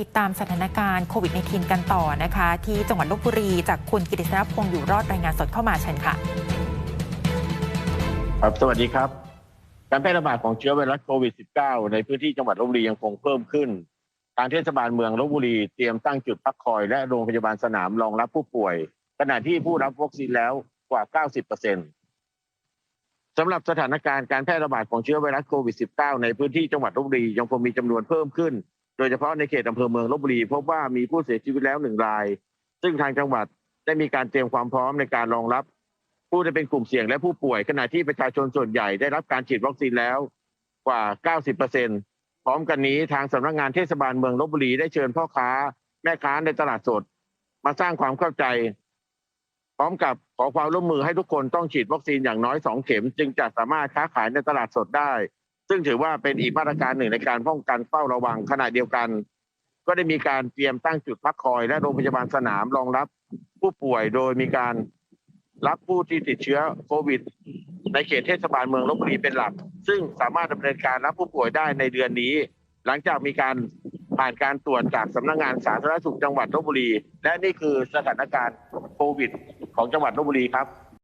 ติดตามสถานการณ์โควิด -19 กันต่อนะคะ ที่จังหวัดลบบุรีจากคุณกิติศักดิ์พงษ์อยู่รอดรายงานสดเข้ามาเชิญค่ะ ครับสวัสดีครับ การแพร่ระบาดของเชื้อไวรัสโควิด -19 ในพื้นที่จังหวัดลบบุรียังคงเพิ่มขึ้น ทางเทศบาลเมืองลบบุรีเตรียมตั้งจุดพักคอยและโรงพยาบาลสนามรองรับผู้ป่วย ขณะที่ผู้รับวัคซีนแล้วกว่า 90%สำหรับสถานการณ์การแพร่ระบาดของเชื้อไวรัสโควิด -19 ในพื้นที่จังหวัดลบบุรียังคงมีจำนวนเพิ่มขึ้น โดยเฉพาะในเขตอำเภอเมืองลบบุรีพบว่ามีผู้เสียชีวิตแล้วหนึ่งราย ซึ่งทางจังหวัดได้มีการเตรียมความพร้อมในการรองรับ ผู้ที่เป็นกลุ่มเสี่ยงและผู้ป่วย ขณะที่ประชาชนส่วนใหญ่ได้รับการฉีดวัคซีนแล้วกว่า 90%พร้อมกันนี้ทางสำนักงานเทศบาลเมืองลบบุรีได้เชิญพ่อค้า แม่ค้าในตลาดสด มาสร้างความเข้าใจ พร้อมกับขอความร่วมมือให้ทุกคนต้องฉีดวัคซีนอย่างน้อยสองเข็ม จึงจะสามารถค้าขายในตลาดสดได้ ซึ่งถือว่าเป็นอีกมาตรการหนึ่งในการป้องกันเฝ้าระวังขณะเดียวกัน ก็ได้มีการเตรียมตั้งจุดพักคอย และโรงพยาบาลสนามรองรับผู้ป่วยโดยมีการรับผู้ที่ติดเชื้อโควิด ในเขตเทศบาลเมืองลบบุรีเป็นหลัก ซึ่งสามารถดำเนินการรับผู้ป่วยได้ในเดือนนี้ หลังจากมีการผ่านการตรวจจากสำนักงานสาธารณสุขจังหวัดลบบุรี และนี่คือสถานการณ์โควิด ของจังหวัดลบบุรีครับ